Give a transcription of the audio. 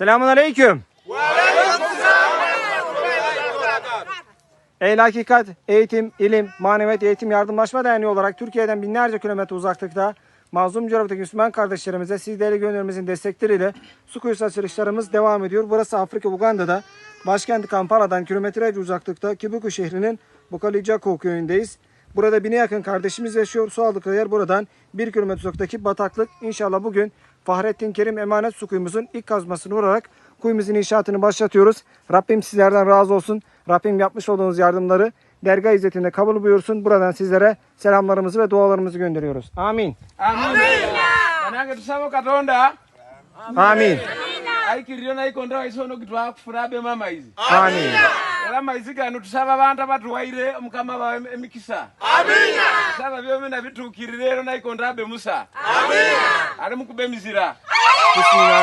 Selamun aleyküm. Ehl Hakikat Eğitim, İlim, Maneviyat Eğitim Yardımlaşma Derneği olarak Türkiye'den binlerce kilometre uzaklıkta mazlum coğrafyadaki Müslüman kardeşlerimize siz değerli gönüllerimizin destekleriyle su kuyusu açılışlarımız devam ediyor. Burası Afrika Uganda'da başkenti Kampala'dan kilometrelerce uzaklıkta Kibuku şehrinin Bukalijako köyündeyiz. Burada bine yakın kardeşimiz yaşıyor. Su aldıkları yer buradan bir kilometre uzaktaki bataklık. İnşallah bugün Fahrettin Kerim emanet su kuyumuzun ilk kazmasını vurarak kuyumuzun inşaatını başlatıyoruz. Rabbim sizlerden razı olsun. Rabbim yapmış olduğunuz yardımları dergah izzetinde kabul buyursun. Buradan sizlere selamlarımızı ve dualarımızı gönderiyoruz. Amin. Amin. wakufuna bema maizi Amin. era amagezi gano tusaba abantu abatuwaire omukama bawe emikisa. Amina! Tusaba byomina bituukirire ero naikonda abe musa. Amina! Ali mukuba emizira tusinga